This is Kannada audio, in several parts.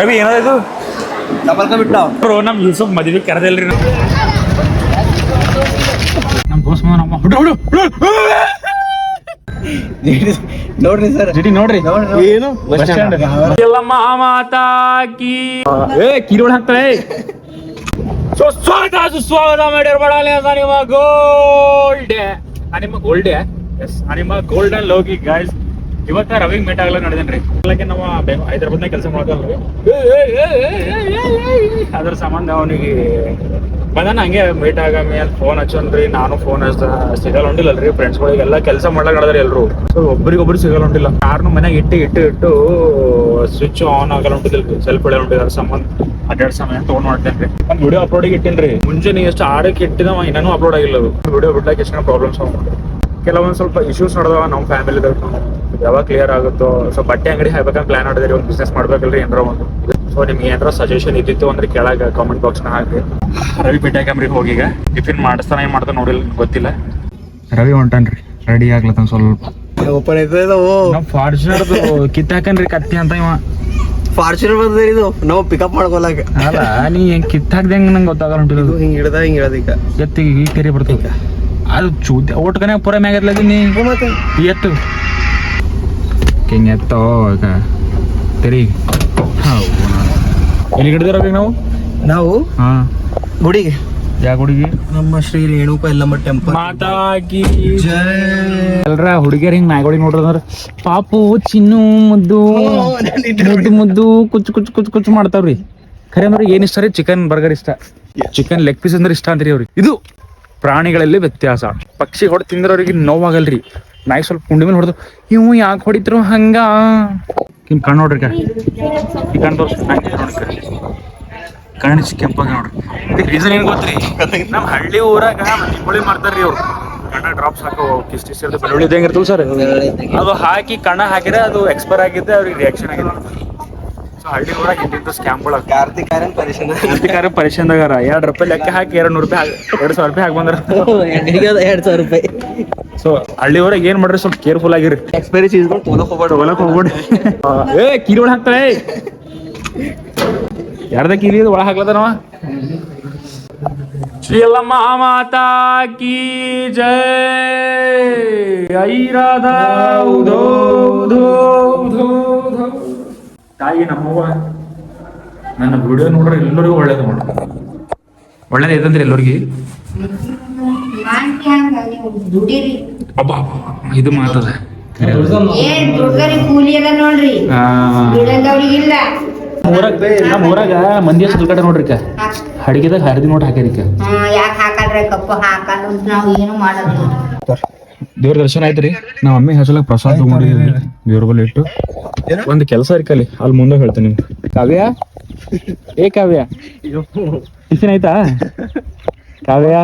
ರವಿ ಏನಾದ್ರು ಬಿಟ್ಟ ಬ್ರೋ ನಮ್ ಯೂಸುಫ್ ಮದುವೆ ಕರೆದಲ್ರಿ ನಮ್ ದೋಸ್ತ ನಮ್ಮ ಹುಡು ಹುಡು ನೋಡ್ರಿ ಸರ್. ಜಿಡಿ ನೋಡ್ರಿ. ಏನು? ಬಸ್ ಸ್ಟ್ಯಾಂಡ್ ಎಲ್ಲ ಮಾತಾಕಿ. ಏ ಹಾಕ್ತಾರೆ ಸುಸ್ವಾಗತ ನಿಮ್ಮ ಗೋಲ್ಡ್ ನಿಮ್ಮ ಗೋಲ್ಡ್ ಎಸ್ ನಿಮ್ಮ ಗೋಲ್ಡನ್ ಲೋಗಿ ಗಾಯ್ಸ್ ಇವತ್ತ ರವಿ ಮೀಟ್ ಆಗಲ್ಲ ನಡೆದೇನ್ರಿ? ಅಲ್ಲಕ್ಕೆ ನಾವು ಕೆಲಸ ಮಾಡ್ಕಲ್ರಿ. ಅದ್ರ ಸಂಬಂಧ ಅವನಿಗೆ ಬಂದಾನ ಹಂಗೆ ಮೀಟ್ ಆಗ ಅಲ್ಲಿ ಫೋನ್ ಹಚ್ಚನ್ರಿ, ನಾನು ಫೋನ್ ಹಚ್ಚ ಸಿಗಲ್ ಹೊಂಟಿಲ್ಲಲ್ರಿ ಫ್ರೆಂಡ್ಸ್ಗಳಿಗೆಲ್ಲ ಕೆಲಸ ಮಾಡ್ಲಾಕ ನಡೆದ್ರಿ ಎಲ್ರು. ಸೊ ಒಬ್ರಿಗೊಬ್ರು ಸಿಗಲ್ ಹೊಂಟಿಲ್ಲ ಕಾರ್ನು ಮನೆ ಇಟ್ಟು ಇಟ್ಟು ಇಟ್ಟು ಸ್ವಿಚ್ ಆನ್ ಆಗಲ್ಲ ಹೊಂಟಿದಿಲ್ರಿ ಸೆಲ್ಫ್ ಒಳ್ಳೆ ಹೊಂಟಿದಾರ ಸಂಬಂಧ. ಅಡ್ಡಾಡ್ ಸಮಯ ತೊಗೊಂಡ್ ಮಾಡ್ತೇನ್ರಿ. ಒಂದ್ ವಿಡಿಯೋ ಅಪ್ಲೋಡಿಗೆ ಇಟ್ಟಿನ್ರಿ. ಮುಂಜಾನೆ ಎಷ್ಟು ಆರಕ್ಕೆ ಇಟ್ಟಿದವ ಇನ್ನೂ ಅಪ್ಲೋಡ್ ಆಗಿಲ್ಲ ವಿಡಿಯೋ ಬಿಡ್ಲಾಕ ಎಷ್ಟು ಪ್ರಾಬ್ಲಮ್ಸ್ ಕೆಲವೊಂದ್ ಸ್ವಲ್ಪ ಇಶ್ಯೂಸ್ ನಡೆದವ ನಮ್ಮ ಫ್ಯಾಮಿಲಿದಾಗ ಯಾವಾಗ ಕ್ಲಿಯರ್ ಆಗುತ್ತೋ? ಸೊ ಬಟ್ಟೆ ಅಂಗಡಿ ಹಾಕ್ಬೇಕಂತ ಪ್ಲಾನ್ ಮಾಡಿದ್ರಿ ಒಂದು ಬಿಸ್ನೆಸ್ ಮಾಡ್ಬೇಕಲ್ರಿ ಏನಾರ ಒಂದು. ಸೊ ನಿಮ್ಗೆ ಏನಾರ ಸಜೆಷನ್ ಇದ್ದಿತ್ತು ಅಂದ್ರೆ ಕೆಳಗೆ ಕಾಮೆಂಟ್ ಬಾಕ್ಸ್ನ ಹಾಕಿ ರವಿ ಪೇಟೆಕಂಬ್ರಿಗೆ ಹೋಗೀಗ ಟಿಫಿನ್ ಮಾಡಿಸ್ತಾನ ಏನ್ ಮಾಡ್ತಾನೆ ನೋಡಿಲ್ಲ ಗೊತ್ತಿಲ್ಲ. ರವಿ ಹೊಂಟನ್ರಿ ರೆಡಿ ಆಗ್ಲತ್ತ ಸ್ವಲ್ಪ. ಓಪನ್ ಫಾರ್ಚುನರ್ ಕಿತ್ತಾಕನ್ರಿ ಕತ್ತಿ ಅಂತ ಇವ. ಫಾರ್ಚುನರ್ ಬಂದ್ರೆ ಇದು ನಾವು ಪಿಕಪ್ ಮಾಡ್ಕೊಳಕ. ಅಲ್ಲ ನೀ ಹೆಂಗ್ ಕಿತ್ತಾಕ್ದಂಗ ನಂಗೆ ಗೊತ್ತಾಗಲ್ಲ ಹೊಂಟಿರೋದು ಹಿಂಗ್ ಹಿಡ್ದ ಹಿಂಗ್ ಹಿಡ್ದ ಈಗ. ಎತ್ತಿಗೆ ಈ ಕೆರೆ ಬರ್ತದ. ಅದು ಚೂತಿ ಒಟ್ಕನೆ ಪೂರ ಮ್ಯಾಗರ್ಲದಿ ನೀ ಮತ್ತೆ. ಎತ್ತು. ಹಿಂಗೆ ಎತ್ತೋ ಈಗ ತೆರಿ ಎಲ್ಲಿ ಹಿಡಿದಿರೋ ನಾವು? ನಾವು ಹಾ. ಗುಡಿಗೆ. ಯಾವ ಹುಡುಗಿ ನಮ್ಮ ಶ್ರೀ ರೇಣುಕ ಎಲ್ಲಮ್ಮ ಟೆಂಪಲ್ ಮಾತಾಕಿ. ಎಲ್ರ ಹುಡುಗಿಯರ್ ಹಿಂಗ್ ನಾಯಿಗಳಿಗೆ ಅಂದ್ರೆ ಪಾಪು ಚಿನ್ನು ಮುದ್ದು ಮುದ್ದು ಮುದ್ದು ಕುಚ್ ಕುಚ್ ಕುಚ್ ಕುಚ್ ಮಾಡ್ತಾವ್ರಿ. ಖರೆ ಅಂದ್ರೆ ಏನ್ ಇಷ್ಟ ರೀ? ಚಿಕನ್ ಬರ್ಗರ್ ಇಷ್ಟ. ಚಿಕನ್ ಲೆಗ್ ಪೀಸ್ ಅಂದ್ರೆ ಇಷ್ಟ ಅಂತೀರಿ ಅವ್ರಿಗೆ. ಇದು ಪ್ರಾಣಿಗಳಲ್ಲಿ ವ್ಯತ್ಯಾಸ. ಪಕ್ಷಿ ಹೊಡ್ ತಿಂದ್ರವ್ರಿಗೆ ನೋವಾಗಲ್ರಿ. ನಾಯಿ ಸ್ವಲ್ಪ ಕುಂಡಿ ಮೇಲೆ ಹೊಡೆದು ಇವು ಯಾಕೆ ಹೊಡಿತ್ರು ಹಂಗ? ಹಿಂಗ್ ಕಣ್ಣು ನೋಡ್ರಿ ಈ ಕಣ್ಣು ತೋರ್ಸಿ. ಕಣ್ಣು ಕೆಂಪಾಗ ನೋಡ್ರಿ. ಇದಕ್ಕೆ ರೀಸನ್ ಏನ್ ಗೊತ್ತ್ರಿ? ನಮ್ಮ ಹಳ್ಳಿ ಊರಾಗ ಬೆಳ್ಳುಳ್ಳಿ ಮಾಡ್ತಾರ್ರಿ ಅವ್ರು ಕಣ್ಣ ಡ್ರಾಪ್ಸ್ ಹಾಕೋ ಕಿಸ್ ಕಿಸ್ ಇರ್ತದೆ. ಬೆಳ್ಳುಳ್ಳಿ ಇದ್ದಂಗೆ ಸರ್. ಅದು ಹಾಕಿ ಕಣ್ಣ ಹಾಕಿದ್ರೆ ಅದು ಎಕ್ಸ್ಪೈರ್ ಆಗಿದ್ದೆ ಅವ್ರಿಗೆ ರಿಯಾಕ್ಷನ್ ಆಗಿದೆ. ಸೊ ಹಳ್ಳಿ ಒಳಗೆ ಇಂತಿಂತ ಸ್ಕ್ಯಾಮ್ಗಳು ಕಾರ್ತಿಕ್ ಆರ್ಯನ್ ಪರಿಶನ್ ಕಾರ್ತಿಕಾರ ಪರಿಶಂದಾಗಾರ ಎರಡು ರೂಪಾಯಿ ಲೆಕ್ಕ ಹಾಕಿ ಎರಡು ನೂರು ರೂಪಾಯಿ ಹಾಕಿ ಎರಡು ಸಾವಿರ ರೂಪಾಯಿ ಹಾಕಿ ಬಂದ್ರ ಎರಡ್ ಸಾವಿರ ರೂಪಾಯಿ? ಸೊ ಹಳ್ಳಿ ಊರಾಗ ಏನ್ ಮಾಡ್ರಿ ಸ್ವಲ್ಪ ಕೇರ್ಫುಲ್ ಆಗಿರಿ. ಎಕ್ಸ್ಪೈರಿ ಚೀಸ್ಗಳು ತೊಗೊಳಕ್ ಹೋಗ್ಬೇಡ ಒಳಕ್ ಹೋಗ್ಬೇಡಿ ಏ ಕಿರಿ ಒಳಗೆ ಹಾಕ್ತಾರೆ ಯಾರ್ದ ಕೀರಿ ಒಳ ಹಾಕ್ಲತ್ತಾನವ ಶ್ರೀಯಲ್ಲಮ್ಮ ಮಾತಾ ಕಿ ಜೈ. ಐರಾಧ ಉಧೋ ಉಧೋ ಉಧೋ ಉಧೋ. ತಾಯಿ ನಮ್ಮವ್ವ ನನ್ನ ವಿಡಿಯೋ ನೋಡ್ರೆ ಎಲ್ಲರಿಗೂ ಒಳ್ಳೇದು ಮಾಡ ಒಳ್ಳೇದು ಇದಂದ್ರೆ ಎಲ್ಲರಿಗೆ? ಅಬ್ಬಾ ಇದು ಮಾತದ ನಮ್ಮ ಊರಾಗ ಮಂದಿ ಎಷ್ಟು ಕಡೆ ನೋಡ್ರಿ ಅಡಿಗೆದಾಗ ಹರಿದಿ ನೋಟ್ ಹಾಕ್ಯಾರಿಕ ಹಾ ಯಾಕೆ ಹಾಕಲ್ರಿ ಕಪ್ಪು ಹಾಕಲ್ಲ ಅಂತ ನಾವ್ ಏನು ಮಾಡಲ್ಲ. ದೇವ್ರ ದರ್ಶನ ಆಯ್ತ್ರಿ ನಾವ್ ಮಮ್ಮಿ ಹಚ್ಚಲಕ್ ಪ್ರಸಾದ ತಗೊಂಡಿದ್ವಿ ದೇವ್ರ ಬಲ್ಲಿ ಇಟ್ಟು. ಒಂದ್ ಕೆಲಸ ಇರ್ಕಲಿ ಅಲ್ಲಿ ಮುಂದೆ ಹೇಳ್ತೀನಿ ನಿಮ್ಗೆ. ಕಾವ್ಯ? ಏ ಕಾವ್ಯ? ಟಿಫಿನ್ ಆಯ್ತಾ? ಕಾವ್ಯ?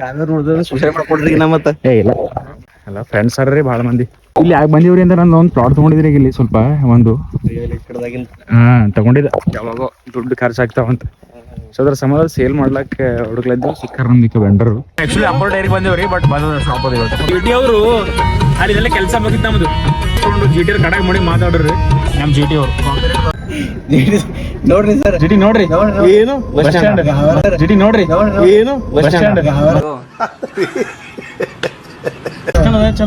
ಕಾವ್ಯ ನೋಡಿದ್ರೆ ಸುಸೈಡ್ ಮಾಡ್ಕೊಡ್ರಿ ನಾ ಮತ್ತ. ಏ ಇಲ್ಲ. ಅಲ್ಲ ಫ್ರೆಂಡ್ಸ್ ಅರ್ರಿ ಭಾಳ ಮಂದಿ. ಇಲ್ಲಿ ಯಾಕೆ ಬಂದಿವ್ರಿ ಅಂದ್ರೆ ನಾನು ಒಂದು ಪ್ಲಾಟ್ ತಗೊಂಡಿದ್ರಿ ಈಗ ಇಲ್ಲಿ ಸ್ವಲ್ಪ ಒಂದು. ಹಾ ತಗೊಂಡಿದ್ದೆ. ಯಾವಾಗೋ. ದುಡ್ಡು ಖರ್ಚಾಗ್ತಾವಂತ ಸೊ ಅದ್ರ ಸಂಬಂಧ ಸೇಲ್ ಮಾಡ್ಲಕ್ಕೆ ಹುಡುಗ್ಲಿದ್ದು ಸಿಕ್ಕಾರ ನಮ್ಗೆ ವೆಂಡರ್ ಆಕ್ಚುಲಿ ಅಂಬರ್ ಡೈರಿ ಬಂದೇವ್ರಿ ಬಟ್ ಬಂದ ಶಾಪ್ ಅದ ಇವತ್ತು ಜಿ ಟಿ ಅವರು ಅಲ್ಲಿ ಇದೆಲ್ಲ ಕೆಲಸ ಮುಗಿತ್ ನಮ್ದು. ಜಿ ಟಿ ಕಡಾಕ್ ಮಾಡಿ ಮಾತಾಡ್ರಿ. ನಮ್ಮ ಜಿ ಟಿ ಅವರು. ನೋಡ್ರಿ ಸರ್. ಜಿಟಿ ನೋಡ್ರಿ. ಏನು? Bus stand. ಜಿಟಿ ನೋಡ್ರಿ. ಏನು? Bus stand.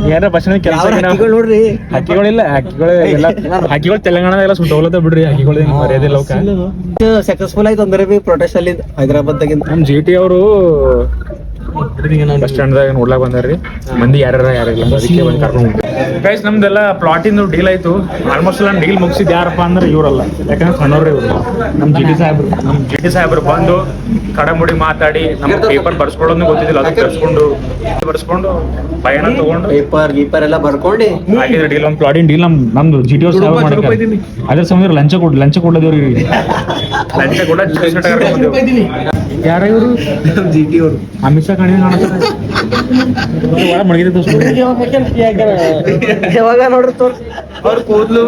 ಏನಾರ ಬಸ್ ಕೆಲಸ ಹಕ್ಕಿಗಳು ನೋಡ್ರಿ? ಹಕ್ಕಿಗಳಿಲ್ಲ ಹಕ್ಕಿಗಳು ಎಲ್ಲ ಹಕ್ಕಿಗಳು ತೆಲಂಗಾಣ ಎಲ್ಲ ಸುಟ್ಟೋಗ್ಲತ್ತ ಬಿಡ್ರಿ ಹಕ್ಕಿಗಳು ಮರ್ಯಾದಿಲ್ಲ ಸಕ್ಸಸ್ಫುಲ್ ಆಯ್ತು ಅಂದ್ರೆ ಬಿ ಪ್ರೊಟೆಸ್ಟ್ ಅಲ್ಲಿ ಹೈದರಾಬಾದ್ ನಮ್ ಜಿ ಟಿ ಅವರು ಬಸ್ ಸ್ಟ್ಯಾಂಡ್ದಾಗ ನೋಡ್ಲಾಕ್ ಬಂದಾರ್ರಿ? ಮಂದಿ ಯಾರ್ಯಾರ ಯಾರಿಲ್ಲ. ಅದಕ್ಕೆ ಒಂದ್ ಕರ್ಕೊಂಡು ಗೈಸ್ ನಮ್ದೆಲ್ಲ ಪ್ಲಾಟಿಂದು ಡೀಲ್ ಆಯ್ತು. ಆಲ್ಮೋಸ್ಟ್ ಎಲ್ಲ ಡೀಲ್ ಮುಗಿಸಿದ್ ಯಾರಪ್ಪ ಅಂದ್ರೆ ಇವರಲ್ಲ. ಯಾಕಂದ್ರೆ ಸಣ್ಣವ್ರಿ ಇವರು. ನಮ್ಮ ಜಿ ಟಿ ಸಾಹೇಬ್ರು. ನಮ್ ಜಿ ಟಿ ಸಾಹೇಬ್ರು ಬಂದು ಕಡಮುಡಿ ಮಾತಾಡಿ ನಮ್ಮ ಪೇಪರ್ ಬರ್ಸ್ಕೊಳ್ಳೋದು ಗೊತ್ತಿದ್ದಿಲ್ಲ ಅದಕ್ಕೆ ಬರ್ಸ್ಕೊಂಡು ಬರ್ಸ್ಕೊಂಡು ಪಯಣ ತಗೊಂಡು ಪೇಪರ್ ಗೀಪರ್ ಎಲ್ಲ ಬರ್ಕೊಂಡು ಹಾಕಿದ್ರೆ ಡೀಲ್ ಒಂದು ಪ್ಲಾಟಿನ್ ಡೀಲ್ ನಮ್ ನಮ್ದು ಜಿ ಟಿ ಸಾಹೇಬ್ ಮಾಡ್ತಾರೆ ಅದ್ರ ಸಮಯ ಲಂಚ ಕೊಡ್ ಲಂಚ ಕೊಡೋದವ್ರಿ ಲಂಚ ಕೂಡ ಯಾರ ಇವರು? ಜಿ ಟಿ ಅವರು ಅಮಿತ್ ಶಾ ಯಾವಾಗ ನೋಡ್ರಿ ತೋರ್ ಅವ್ರ ಕೂದಲು.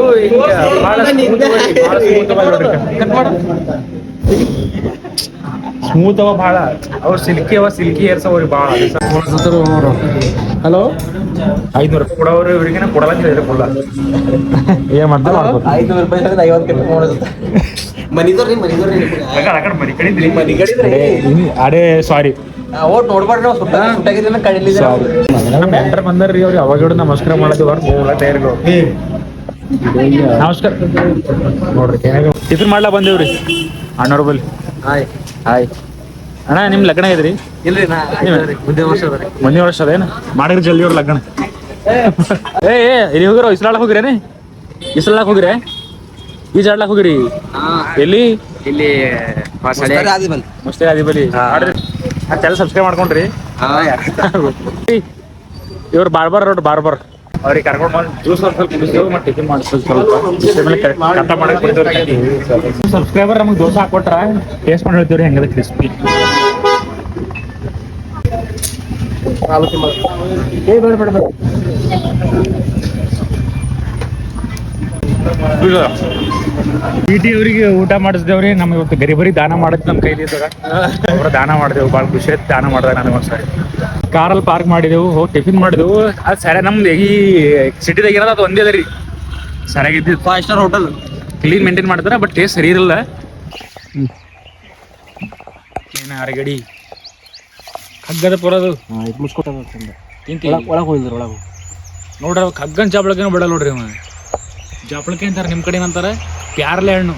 ಸ್ಮೂತ್ ಅವ ಭಾಳ ಅವ್ರ ಸಿಲ್ಕಿ ಅವ ಸಿಲ್ಕಿ ಹೇರ್ಸ್ ಅವ್ರಿಗೆ ಭಾಳ ಹಲೋ? ಐದ್ನೂರು ರೂಪಾಯಿ ಕೊಡೋರು ಇವ್ರಿಗೆ ಕೊಡಲ್ಲ ಹೇಳಿದ್ರೆ ಕೊಡಲ್ಲ ಏನ್ ಮಾಡ್ತಾರೆ ಐದ್ನೂರು ರೂಪಾಯಿ ಐವತ್ತು ಕಟ್ಟಿ ಮಾಡೋದು ಮನಿದವ್ರಿ ಮನಿದವ್ರಿ ಮನೆ ಕಡಿದ್ರಿ ಮನಿ ಕಡಿದ್ರಿ ಅಡೇ ಸಾರಿ ಓಟ್ ನೋಡ್ಬಾರ್ರಿ ನಾವು ಸುಟ್ಟ ಬಂದಾರ್ರಿ ಅವ್ರು ಯಾವಾಗ ನಮಸ್ಕಾರ ಮಾಡೋದು ಅವ್ರು ಮೂಲ ತಯಾರಿಗಳು ನಮಸ್ಕಾರ. ನೋಡ್ರಿ ಟಿಫಿನ್ ಮಾಡ್ಲಾ ಬಂದೇವ್ರಿ? ಅಣ್ಣವ್ರ ಬಲ್ಲಿ. ಹಾಯ್. ಹಾಯ್. ಅಣ್ಣ ನಿಮ್ ಲಗ್ನ ಇದ್ರಿ ಇಲ್ರಿ ವರ್ಷ ಮುಂದಿನ ವರ್ಷ ಅದೇನು? ಮಾಡಿರಿ ಜಲ್ದಿ ಅವ್ರ ಲಗ್ನ. ಏ ಏ ಇಲ್ಲಿ ಹೋಗಿರೋ ಇಸ್ರಾಳಕ್ ಹೋಗಿರೇನೆ? ಇಸ್ರಾಳಕ್ ಹೋಗಿರೆ? ಈಜಾಡ್ಲಕ್ ಹೋಗಿರಿ? ಎಲ್ಲಿ? ಇಲ್ಲಿ ಆದಿಬಲಿ ಆದಿ ಬಲಿ ಮಾಡ್ರಿ. ಆ ಚಾನಲ್ ಸಬ್ಸ್ಕ್ರೈಬ್ ಮಾಡ್ಕೊಂಡ್ರಿ. ಇವ್ರು ಬಾರ್ಬರ್ ರೋಡ್ ಬಾರ್ಬರ್ ಅವ್ರಿಗೆ ಕರ್ಕೊಂಡು ಬಂದು ಜ್ಯೂಸ್ ಒಂದು ಸ್ವಲ್ಪ ಕುಡಿಸ್ತೇವೆ ಮತ್ತೆ ಟಿಫಿನ್ ಮಾಡಿಸ್ತೀವಿ ಸ್ವಲ್ಪ ಆಮೇಲೆ ಕ- ಕಟ್ಟ ಮಾಡಕ್ ಕೊಡ್ತೇವೆ ಸಬ್ಸ್ಕ್ರೈಬರ್ ನಮಗೆ ದೋಸೆ ಹಾಕೊಟ್ರ ಟೇಸ್ಟ್ ಮಾಡಿ ಹೇಳ್ತೀವ್ರಿ ಹೆಂಗದ ಕ್ರಿಸ್ಪಿ ಏ ಬೇಡ ಬೇಡ ಬೇಡ. ಟಿ ಅವರಿಗೆ ಊಟ ಮಾಡಿಸ್ದೇವ್ರಿ ನಮ್ಗೆ ಇವತ್ತು ಗರಿಬರಿ ದಾನ ಮಾಡಿದ್ ನಮ್ಮ ಕೈಲಿ ಅವ್ರ ದಾನ ಮಾಡಿದೆವು ಭಾಳ ಖುಷಿ ಆಯ್ತು ದಾನ ಮಾಡಿದಾಗ ನನಗೆ ಒಂದ್ಸರಿ. ಕಾರಲ್ಲಿ ಪಾರ್ಕ್ ಮಾಡಿದೆವು ಹೋಗಿ ಟಿಫಿನ್ ಮಾಡಿದೆವು. ಅದು ಸರಿ ನಮ್ದು ಈ ಸಿಟಿದಾಗ ಏನಾರ ಅದು ಒಂದೇ ಅದ ರೀ. ಸರಿಯಾಗಿದ್ದು five star hotel clean maintain ಮಾಡ್ತಾರೆ ಬಟ್ ಟೇಸ್ಟ್ ಸರಿ ಇರಲ್ಲ ಏನ ಅರಗಡಿ ಕಗ್ಗದ ಪುರದು. ತಿಂತಿ ಒಳಗೆ ಹೋಗಿದ್ರು ಒಳಗೆ ನೋಡ್ರಿ ಖಗ್ಗನ್ ಕಗ್ಗನ್ ಚಾಬಳಗೇನು ಬಿಡಲ್ಲ ನೋಡ್ರಿ ಅವ ಜಾಪಳಕೆ ಅಂತಾರೆ ನಿಮ್ಮ ಕಡೆ ಏನಂತಾರೆ ಪ್ಯಾರ್ಲೆ ಹಣ್ಣು.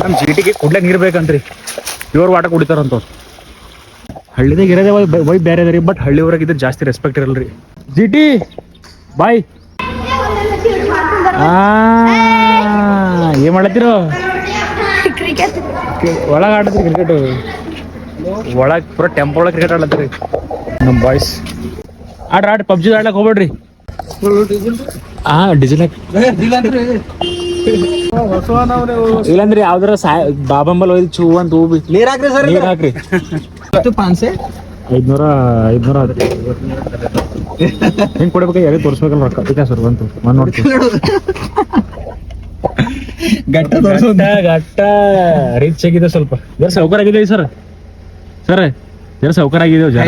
ನಮ್ಮ ಜೀಟಿಗೆ ಕುಡ್ಲೆ ನೀರು ಬೇಕಂತ್ರಿ. ಪ್ಯೂರ್ ವಾಟರ್ ಕುಡಿತಾರಂತ ಹಳ್ಳಿದಾಗ ಇರೋದೇ ವೈ- ವೈ ಬೇರೆ ಅದ ರೀ ಬಟ್ ಹಳ್ಳಿ ಊರಾಗ ಇದ್ರೆ ಜಾಸ್ತಿ ರೆಸ್ಪೆಕ್ಟ್ ಇರಲ್ರಿ. ಜಿಟಿ ಬಾಯ್. ಆ ಏನ್ ಮಾಡತ್ತೀರೋ ಒಳಗೆ ಆಡತ್ರಿ ಕ್ರಿಕೆಟ್ ಒಳಗ್ ಪೂರ ಟೆಂಪೋ ಒಳಗೆ ಕ್ರಿಕೆಟ್ ಆಡ್ಲತ್ತೀರಿ. ನಮ್ಮ ಬಾಯ್ಸ್ ಆಡ್ರ ಆಡ್ರಿ ಪಬ್ಜಿ ಆಡ್ಲಕ್ ಹೋಗ್ಬೇಡ್ರಿ. ಹಾ ಡಿಜಿಲ್ ಇಲ್ಲಂದ್ರಿ ಯಾವ್ದಾರ ಸಾಯ ಬಾಬಂಬಲ್ ಒಯ್ದು ಚೂ ಅಂತ ಹೂ ಬಿ ನೀರ್ ಹಾಕ್ರಿ ಸರ್ ನೀರ್ ಹಾಕ್ರಿ. ಪಾನ್ಸೆ. ಐದ್ನೂರ ಐದ್ನೂರ ಹೆಂಗ್ ಕೊಡ್ಬೇಕು ಯಾರಿಗೆ ತೋರಿಸ್ಬೇಕಲ್ಲ ರೊಕ್ಕ. ಅದಕ್ಕೆ ಸರ್ ಬಂತು. ಮನ್ ನೋಡ್ತೀವಿ ಗಟ್ಟ ಗಟ್ಟ ಗಟ್ಟ. ರಿಚ್ ಆಗಿದೆ ಸ್ವಲ್ಪ. ಸೌಕರ್ಯ ಸೌಕರ್ ಆಗಿದೆ ಸರ್. ಸರ್ ಜರ ಸೌಕರ್ ಆಗಿದೆ ಜರ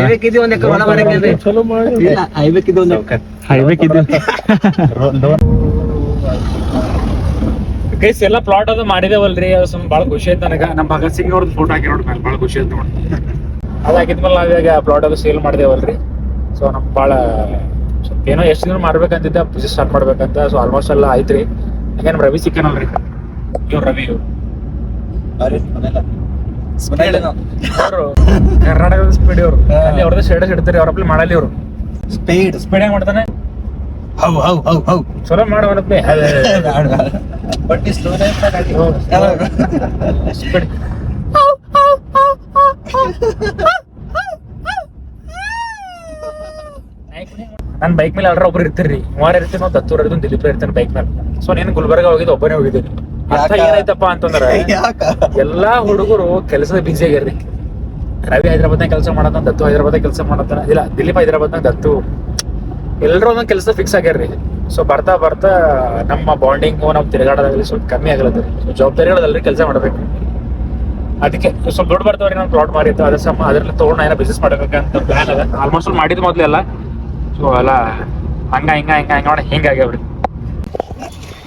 ಕೈಸ್ ಎಲ್ಲ ಪ್ಲಾಟ್ ಅದು ಮಾಡಿದೇವಲ್ರಿ ಅದು ಸುಮ್ ಭಾಳ ಖುಷಿ ಆಯ್ತು ನನಗ. ನಮ್ಮ ಭಗತ್ ಸಿಂಗ್ ಅವ್ರದ್ದು ಫೋಟೋ ಹಾಕಿ ನೋಡಿ ಮೇಲೆ ಭಾಳ ಖುಷಿ ಆಯ್ತು ನೋಡಿ. ಅದ ಹಾಕಿದ್ಮೇಲೆ ನಾವೀಗ ಪ್ಲಾಟ್ ಅದು ಸೇಲ್ ಮಾಡಿದೇವಲ್ರಿ. ಸೊ ನಮ್ ಬಾಳ ಸ್ವಲ್ಪ ಏನೋ ಎಷ್ಟು ದಿನ ಮಾಡ್ಬೇಕಂತಿದ್ದೆ ಬಿಸ್ನೆಸ್ ಸ್ಟಾರ್ಟ್ ಮಾಡ್ಬೇಕಂತ ಸೊ ಆಲ್ಮೋಸ್ಟ್ ಎಲ್ಲ ಆಯ್ತ್ರಿ. ಹಂಗೆ ನಮ್ ರವಿ ಸಿಕ್ಕನಲ್ರಿ. ಇವ್ರು ರವಿ ಇವ್ರು. ಕರ್ನಾಟಕದ ಸ್ಪೀಡ್ ಇವರು ಅಲ್ಲಿ ಅವ್ರದ್ದು ಸ್ಟೇಟಸ್ ಇಡ್ತಾರೆ ಅವ್ರ ಅಪ್ಲಿ ಮಾಡಲಿ ಅವರು ಸ್ಪೀಡ್ ಸ್ಪೀಡ್ ಹೆಂಗ್ ಮಾಡ್ತಾನೆ? How how how how. ಚಲೋ ಮಾಡವನಪ್ಲೆ ಬಟ್ ಸ್ಲೋ ಸ್ಪೀಡ್ ನನ್ನ ಬೈಕ್ ಮೇಲೆ ಅಲ್ರ ಒಬ್ರು ಇರ್ತೀರಿ. ಮಾರ ಇರ್ತೀನಿ ನಾವು ದತ್ತೂರ್ ಇರ್ತೀನಿ ದಿಲೀಪ್ ಇರ್ತೀನಿ ಬೈಕ್ ಮೇಲೆ. ಸೊ ನೀನು ಗುಲ್ಬರ್ಗ ಹೋಗಿದ್ದು ಒಬ್ಬನೇ ಹೋಗಿದ್ದೀನಿ. ಅರ್ಥ ಏನೈತಪ್ಪ ಅಂತಂದ್ರ ಎಲ್ಲಾ ಹುಡುಗರು ಕೆಲಸದ ಬಿಜಿ ಆಗ್ಯಾರ್ರಿ ರವಿ ಹೈದರಾಬಾದ್ನಾಗ ಕೆಲಸ ಮಾಡತ್ತ ದತ್ತು ಹೈದ್ರಾಬಾದ್ ಕೆಲಸ ಮಾಡತ್ತಾನ ಇಲ್ಲ ದಿಲೀಪ್ ಹೈದರಾಬಾದ್ನಾಗ ದತ್ತು. ಎಲ್ಲರೂ ಒಂದೊಂದು ಕೆಲಸ ಫಿಕ್ಸ್ ಆಗ್ಯಾರ್ರಿ ಸೊ ಬರ್ತಾ ಬರ್ತಾ ನಮ್ಮ ಬಾಂಡಿಂಗು ನಾವು ತಿರುಗಾಡೋದಾಗಲಿ ಸ್ವಲ್ಪ ಕಮ್ಮಿ ಆಗ್ಲತ್ತರಿ ಸೊ ಜವಾಬ್ದಾರಿಗಳದಲ್ರಿ ಕೆಲಸ ಮಾಡಬೇಕು. ಅದಕ್ಕೆ ಸ್ವಲ್ಪ ದುಡ್ಡು ಬರ್ತಾವ್ರಿ ನಾನು ಪ್ಲಾಟ್ ಮಾರಿತ್ತು ಅದ್ರ ಸಮ ಅದ್ರಲ್ಲಿ ತೊಗೊಂಡು ಏನೋ ಬಿಸ್ನೆಸ್ ಮಾಡ್ಬೇಕಂತ ಪ್ಲಾನ್ ಅದ. ಆಲ್ಮೋಸ್ಟ್ ಮಾಡಿದ್ ಮೊದ್ಲೆಲ್ಲ ಸೊ ಅಲ್ಲ ಹಂಗ ಹಿಂಗ ಹಿಂಗ ಹಿಂಗ ನೋಡಿ ಹಿಂಗಾಗ್ಯಾವ್ರಿ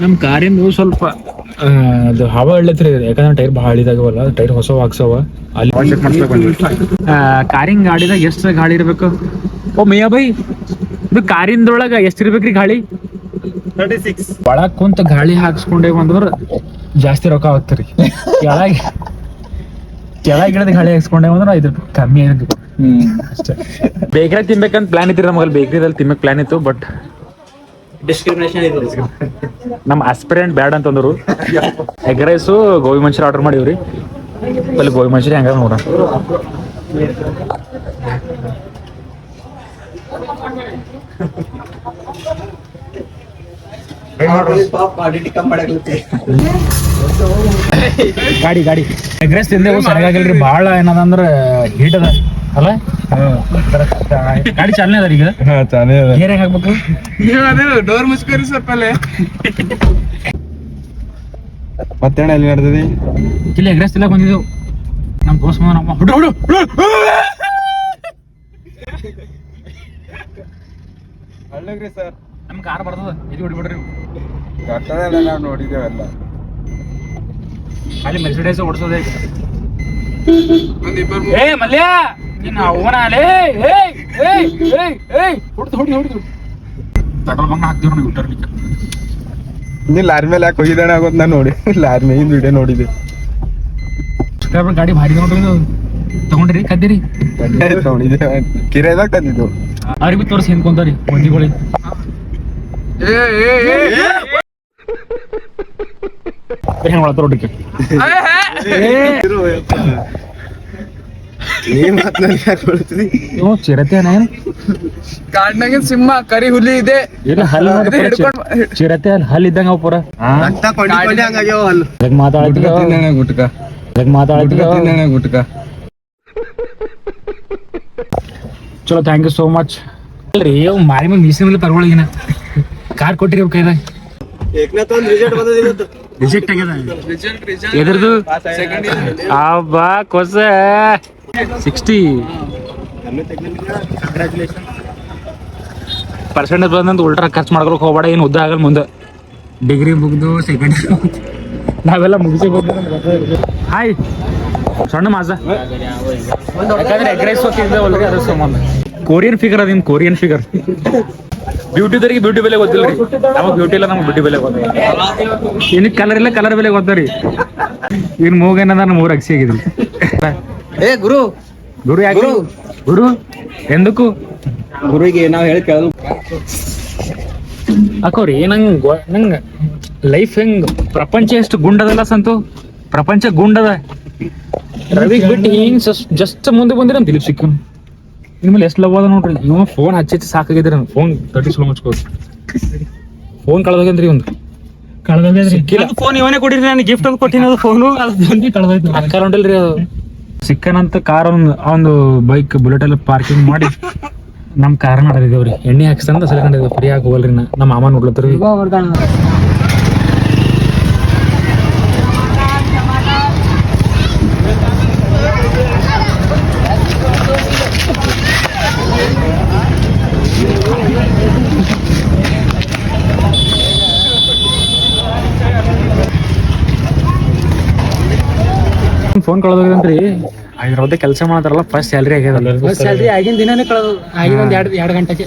ನಮ್ಮ ಕಾರಿಂದು ಸ್ವಲ್ಪ ಅದು ಹವಾ ಎಳ್ಳತ್ರಿ ಯಾಕಂದ್ರೆ ಟೈರ್ ಭಾಳ ಇದಾಗವಲ್ಲ ಟೈರ್ ಹೊಸ ಹಾಕ್ಸವ ಅಲ್ಲಿ ಕಾರಿಂಗ್ ಕಾರಿನ ಗಾಡಿದಾಗ ಎಷ್ಟ ಗಾಳಿ ಇರ್ಬೇಕು? ಓ ಮಯ್ಯ ಬೈ ಇದು ಕಾರಿಂದೊಳಗ ಎಷ್ಟು ಇರ್ಬೇಕ್ರಿ ಗಾಳಿ? ಒಳಗ್ ಕುಂತ ಗಾಳಿ ಹಾಕ್ಸ್ಕೊಂಡೇವ್ ಅಂದ್ರ ಜಾಸ್ತಿ ರೊಕ್ಕ ಆಗ್ತರಿ ಕೆಳಗೆ ಕೆಳಗಿಳದ ಗಾಳಿ ಹಾಕ್ಸ್ಕೊಂಡೇವ್ ಅಂದ್ರ ಇದ್ರ ಕಮ್ಮಿ ಹ್ಮ್. ಅಷ್ಟೇ. ಬೇಕ್ರಿ ತಿನ್ಬೇಕಂತ ಪ್ಲಾನ್ ಇತ್ತು ನಮಗಲ್ಲಿ. ಬೇಕ್ರಿದಲ್ಲಿ ತಿನ್ಬೇಕು ಪ್ಲಾನ್ ಇತ್ತು ಬಟ್ ಡಿಸ್ಕ್ರಿಮಿನೇಷನ್ ನಮ್ಮ ಆಸ್ಪಿರೆಂಟ್ ಬ್ಯಾಡ್ ಅಂತಂದ್ರು egg rice gobi manchuri order ಮಾಡಿವ್ರಿ. ಅಲ್ಲಿ ಗೋಬಿ ಮಂಚೂರಿ ಹೆಂಗ ಮಾಡಕ್ಕೆ ಗಾಡಿ ಗಾಡಿ. ಎಗ್ ರೈಸ್ ತಿಂದೇವು ಸರಿಯಾಗಿಲ್ರಿ. ಭಾಳ ಏನದಂದ್ರ ಹೀಟ್ ಅದ. ಅಲ್ಲ? ಗಾಡಿ ಚಾಲನೆ ಅದ ಈಗ? ಹೆಂಗ್ ಹಾಕ್ಬೇಕು? ಡೋರ್ ಮುಚ್ಕೋರಿ ಸ್ವಲ್ಪ ಅಲ್ಲೇ. ಮತ್ತೇಣ ಎಲ್ಲಿ ನಡ್ದದಿ? ಇಲ್ಲಿ ಎಗ್ರೆಸ್ ತಿಲ್ಲಕ್ ಬಂದಿದ್ದೆವು. ನಮ್ಮ ದೋಸ್ತ ಮಗ ನಮ್ಮ ಹುಡು ಹುಡು ಅಳ್ಳಗ್ರಿ ಸರ್. ನಮ್ಮ ಕಾರ್ ಬರ್ತದ ಇದು ಹೊಡಿಬಿಡ್ರಿ ಕಟ್ಟದಲ್ಲ ನಾವು ನೋಡಿದ್ದೇವೆಲ್ಲ. ಖಾಲಿ ಮೆರ್ಸಿಡೈಸ್ ಓಡಿಸೋದೇ ಏ ಮಲ್ಯ! ಅವನಾಲೇ ಏಯ್ ಏಯ್ ಏಯ್ ಏಯ್ ಹೊಡ್ದು ಹೊಡಿ ಹೊಡಿದು ಪೆಟ್ರೋಲ್ ಬಂಕ್ ಹಾಕ್ತೀವಿ ನಾವು ಯೂಟರ್ನಿಗೆ ನೀ ಲಾರಿ ಮೇಲೆ ಯಾಕೆ ಹೋಗಿದ್ದಾನೆ ಆಗೋದು ನಾನು ನೋಡಿ ಲಾರಿ ಮೇಗಿನ ವಿಡಿಯೋ ನೋಡಿದೆ ಸಬ್ಸ್ಕ್ರೈಬರ್ ಗಾಡಿ ಭಾರಿ ನೋಡ್ರಿ ಇದು ತಗೊಂಡ್ರಿ ಕದ್ದಿರಿ ನೋಡಿದೆ ಕಿರಾಯ್ದಾಗ ತಂದಿದ್ದು ಅವ್ರಿಗೆ ಬಿ ತೋರಿಸಿ ಹಿಂದ್ಕೊಂತಾರಿ ಮಂದಿಗಳಿಗೆ ಹೆಂಗ್ ಮಾಡ್ತಾರ ಹುಡುಕಿ ನೀ ಮಾತ್ ನನ್ಗೆ ಯಾಕೆ ಬೀಳ್ತದಿ ಇವ್ ಚಿರತೆ ಏನು? ಕಾಡ್ನಾಗಿನ ಸಿಂಹ ಕರಿ ಹುಲಿ ಇದೆ. ಇಲ್ಲ ಹಲ್ಲು ನೋಡಿ ಅದೇ ಪೂರ ಹಿಡ್ಕೊಂಡ್ ಚಿರತೆ ಅಲ್ಲಿ ಹಲ್ಲು ಇದ್ದಂಗ ಅವ ಪೂರ. ರಕ್ತ ಕೊಂಡಿ ಕೊಂಡಿ ಹಂಗಾಗ್ಯಾವ ಅಲ್ಲ ಈಗ ಮಾತಾಡ್ತಿದ್ದ? ಗುಟ್ಕ ಚಲೋ ಥ್ಯಾಂಕ್ ಯು ಸೋ ಮಚ್ ಅಲ್ರಿ ಅವ್ ಮಾರಿ ಮೇಲೆ ಮೀಸಿನ ಮೇಲೆ ತಗೊಳಗಿನ ಕಾರ್ ಕೊಟ್ಟಿರಿ ಅವ್ ಕೈದಾಗ. ರಿಜೆಕ್ಟ್ ಆಗ್ಯದ? ಎದ್ರದು? ಬಾ ಕೊಸ. ಸಿಕ್ಸ್ಟಿ ಪರ್ಸೆಂಟೇಜ್ ಬಂದಂತ ಉಲ್ಟ್ರಾ ಖರ್ಚು ಮಾಡ್ಕೊಳಕ್ ಹೋಗ್ಬೇಡ ಏನು ಉದ್ದ ಆಗಲ್ಲ ಮುಂದೆ. ಡಿಗ್ರಿ ಮುಗಿದು ಸೆಕೆಂಡ್ ನಾವೆಲ್ಲ ಮುಗಿಸಿ ಹಾಯ್ ಸಣ್ಣ ಮಾಸ. ಕೊರಿಯನ್ ಫಿಗರ್ ಅದ ಕೊರಿಯನ್ ಫಿಗರ್ ಬ್ಯೂಟಿದರಿಗೆ ಬ್ಯೂಟಿ ಬೆಲೆ ಗೊತ್ತಿಲ್ಲ ರೀ ನಮಗೆ ಬ್ಯೂಟಿ ಇಲ್ಲ ನಮ್ಗೆ ಬ್ಯೂಟಿ ಬೆಲೆ ಗೊತ್ತಿಲ್ಲ. ಇನ್ನು ಕಲರ್ ಇಲ್ಲ ಕಲರ್ ಬೆಲೆ ಗೊತ್ತ ರೀ ಮೂಗ ಮೂಗೇನದ ನಮ್ಮ ಮೂರ ಅಗಸಿ ಆಗಿದ್ರಿ ಏ ಗುರು. ಗುರು ಯಾಕೆ? ಗುರು. ಎಂದಕ್ಕೂ? ಗುರುವಿಗೆ ನಾವ್ ಹೇಳಿ ಕೇಳಲು ಅಕೋರಿ ನಂಗ್ ನಂಗ ಲೈಫ್ ಹೆಂಗ್ ಪ್ರಪಂಚ ಎಷ್ಟು ಗುಂಡದಲ್ಲ ಸಂತು? ಪ್ರಪಂಚ ಗುಂಡದ. ರವಿಗ್ ಬಿಟ್ಟು ಹಿಂಗ್ ಜಸ್ಟ್ ಮುಂದೆ ಬಂದಿರ ದಿಲೀಪ್ ಸಿಕ್ಕನ್ ಇನ್ಮೇಲೆ ಎಷ್ಟು ಲವ್ ಅದ ನೋಡ್ರಿ. ನೀವು ಫೋನ್ ಹಚ್ಚಿ ಹಚ್ಚಿ ಸಾಕಾಗಿದ್ರಿ ಫೋನ್ ತರ್ಟಿ ಸ್ಲೋ ಮುಚ್ಕೋದು ಫೋನ್ ಕಳ್ದೋಗ್ಯಂದ್ರಿ ಒಂದು ಕಳ್ದೋಗ್ಯದ್ರಿ ಫೋನ್ ಇವನೇ ಕೊಡಿರಿ ನಾನು ಗಿಫ್ಟ್ ಅಂತ ಕೊಟ್ಟಿನ ಫೋನು ಬಂದು ಕಳ್ದೋಯ್ತು ಅಕ್ಕ ಅದು. ಸಿಕ್ಕನಂತ ಕಾರ್ ಒಂದು ಒಂದು ಬೈಕ್ ಬುಲೆಟ್ ಎಲ್ಲ ಪಾರ್ಕಿಂಗ್ ಮಾಡಿ ನಮ್ ಕಾರ್ ಮಾಡಿದೇವ್ರಿ ಎಣ್ಣೆ ಹಾಕ್ಸಂತ ಸಲ್ಕೊಂಡಿದ್ದೇವೆ ಫ್ರೀ ಆಗಿ ಹೋಗಲ್ರಿ ನಮ್ಮ ಅಮ್ಮ ನೋಡ್ಲತ್ತರಿ. ಫೋನ್ ಕಳೆದೋಗ್ರಿ ಅದ್ರದ್ದೇ ಕೆಲಸ ಮಾಡ್ತಾರಲ್ಲ ಫಸ್ಟ್ ಸ್ಯಾಲ್ರಿ ಆಗ್ಯದ. ಸ್ಯಾಲ್ರಿ ಆಗಿನ ದಿನಾನೇ ಕಳೆದು ಆಗಿನ ಒಂದ್ ಎರಡು ಎರಡು ಗಂಟೆಗೆ.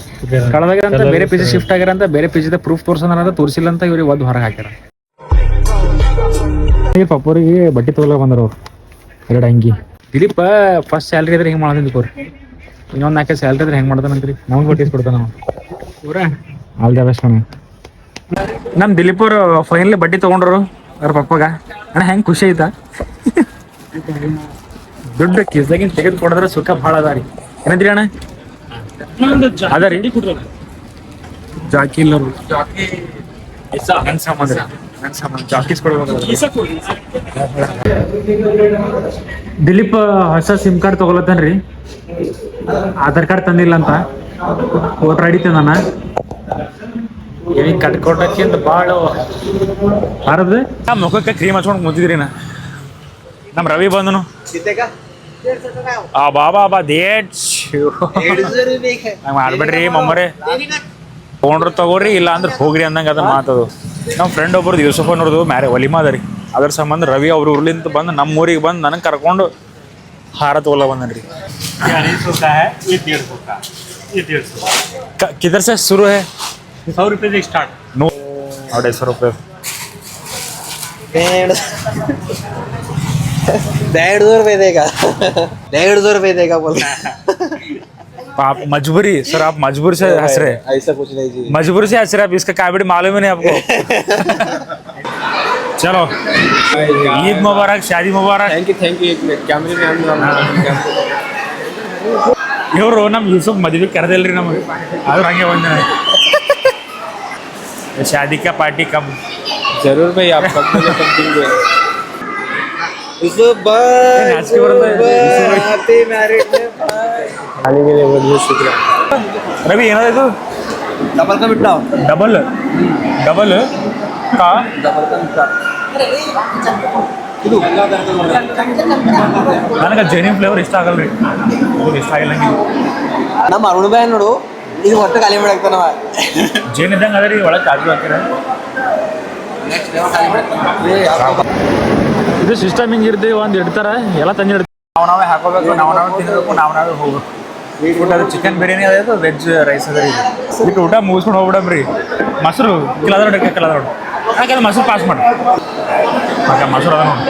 ಅಂತ ಬೇರೆ ಪಿ ಜಿ ಶಿಫ್ಟ್ ಆಗ್ಯಾರಂತ ಬೇರೆ ಪಿಜಿದ ಪ್ರೂಫ್ ತೋರ್ಸಂದ್ರ ತೋರಿಸಿಲ್ಲ ಅಂತ ಇವ್ರಿಗೆ ಒದ್ದು ಹೊರಗೆ ಹಾಕ್ಯಾರ. ಪಪ್ಪೋರಿಗೆ ಬಟ್ಟೆ ತಗೊಳಕ್ ಬಂದ್ರು ಅವ್ರು. ಎರಡು ಅಂಗಿ. ದಿಲೀಪ್ ಫಸ್ಟ್ ಸ್ಯಾಲ್ರಿ ಇದ್ರೆ ಹೆಂಗ್ ಮಾಡ್ದಂತ ಕೋರಿ ಇನ್ನೊಂದ್ ನಾಲ್ಕು ಸ್ಯಾಲ್ರಿ ಇದ್ರೆ ಹೆಂಗ್ ಮಾಡ್ತಾನಂತ್ರಿ? ನಮ್ಗೆ ಬಟ್ಟೆ ಕೊಡ್ತಾನ ನಾವು ಆಲ್ ದ ಬೆಸ್ಟ್ ನಮ್ ದಿಲೀಪ್ ಅವ್ರು ಫೈನಲಿ ಬಡ್ಡಿ ತಗೊಂಡ್ರು ಅವ್ರ ಪಪ್ಪಗ. ಅಣ್ಣ ಹೆಂಗ್ ಖುಷಿ ಆಯ್ತಾ? ದುಡ್ಡು ಕಿಸ್ದಾಗಿನ ತೆಗೆದು ಕೊಡದ್ರ ಸುಖ ಭಾಳ ಅದ ರೀ. ಏನಂದ್ರಿ ಅಣ್ಣ? ಅದ ರೀ. ಜಾಕಿ ಇಲ್ಲ ನನ್. ನನ್ ಸಾಮಾನ್ ಜಾಕೀಸ್ ಕೊಡ್ಬೇಕು ದಿಲೀಪ್ ಹೊಸ ಸಿಮ್ ಕಾರ್ಡ್ ತಗೊಳತನ್ರಿ ಆಧಾರ್ ಕಾರ್ಡ್ ತಂದಿಲ್ಲ ಅಂತ. ವೋಟರ್ ಐಡಿ ತಂದಾನ? ಏನಿ ಕಟ್ಕೊಟ್ಟಕ್ಕಿಂತ ಭಾಳ ಬಾರದು ನಾ ಮುಖಕ್ಕೆ ಕ್ರೀಮ್ ಹಚ್ಕೊಂಡು ಮುಂದಿದ್ರಿ ನಾ. ನಮ್ಮ ರವಿ ಬಂದನು ಆ ಬಾಬಾ ಬಾ ದೇಟ್ ಮಾಡ್ಬೇಡ್ರಿ ಮಮ್ಮರೇ ತೊಗೊಂಡ್ರು ತಗೋರಿ ಇಲ್ಲ ಅಂದ್ರೆ ಹೋಗ್ರಿ ಅಂದಂಗೆ ಅದ ಮಾತದು ನಮ್ಮ ಫ್ರೆಂಡ್ ಒಬ್ರದ್ದು ಯೂಸಫ್ ಅನ್ನೋರ್ದು ಮ್ಯಾರೆ ಒಲಿಮಾ ಅದ ರೀ ಅದ್ರ ಸಂಬಂಧ ರವಿ ಅವ್ರ ಊರ್ಲಿಂದ ಬಂದು ನಮ್ಮ ಊರಿಗೆ ಬಂದು ನನಗೆ ಕರ್ಕೊಂಡು ಹಾರ ತಗೊಲ್ಲ ಬಂದನ್ರಿ चालीस होता है ये डेढ़ सौ का ये डेढ़ सौ ಕ- किधर से शुरू है सौ रुपये से स्टार्ट नो अढ़ाई सौ रुपये डेढ़ सौ रुपए देगा डेढ़ सौ रुपए देगा बोल आप मजबूरी सर आप मजबूर से हंस रहे हैं ऐसा कुछ नहीं जी मजबूरी से हंस रहे हैं, अब इसका काबिड़ मालूम ही नहीं आपको चलो ईद मुबारक शादी मुबारक थैंक यू थैंक यू एक मिनट कैमरे में हम ಇವರು ನಮ್ಮ ಯೂಸುಫ್ ಮದುವೆ ಕರೆದಿಲ್ರಿ ನಮಗೆ ಆದ್ರೂ ಹಂಗೆ ಬಂದ शादी का पार्टी कब जरूर भाई ರವಿ ಏನಾದ್ರು ಡಬಲ್ ಕಮಿಟ್ ನಾವು ಡಬಲ್ ಡಬಲ್ ಕಾ? ಡಬಲ್ ಕಮಿಟ್ ನನಗೆ ಜೆನ್ಯೂನ್ ಫ್ಲೇವರ್ ಇಷ್ಟ ಆಗಲ್ಲ ರೀ ಇಷ್ಟ ಆಗಿಲ್ಲ ನಮ್ಮ ಅರುಣ್ ಬಾಯ್ ನೋಡು ಇದು ಹೊಟ್ಟೆ ಖಾಲಿ ಮಾಡಾಕ್ತಾನ ಜೇನ್ ಇದ್ದಂಗೆ ಅದ ರೀ ಒಳಗೆ ಕಾಜು ಹಾಕಿರ ನೆಕ್ಸ್ಟ್ ಖಾಲಿ ಇದು ಸಿಸ್ಟಮ್ ಹಿಂಗೆ ಇರ್ತೀವಿ ಒಂದು ಇಡ್ತಾರೆ ಎಲ್ಲ ತಂದು ಇಡ್ತೀವಿ ನಾವು ನಾವೇ ಹಾಕೋಬೇಕು ನಾವು ನಾವೇ ತಿನ್ನಬೇಕು ನಾವು ನಾವೇ ಹೋಗ್ಬೇಕು ಊಟ ಅದು ಚಿಕನ್ ಬಿರಿಯಾನಿ ಅದ ವೆಜ್ ರೈಸ್ ಅದ ರೀ ಇದು ಊಟ ಮುಗಿಸ್ಕೊಂಡು ಹೋಗ್ಬಿಡಮ್ರಿ ಮೊಸರು ಕಿಲಾದ್ರೆ ಕಿಲಾದ್ರೆ ಯಾಕಂದ್ರೆ ಮೊಸರು ಪಾಸ್ ಮಾಡಿ. ಮೊಸರು ಅದ ನೋಡಿ.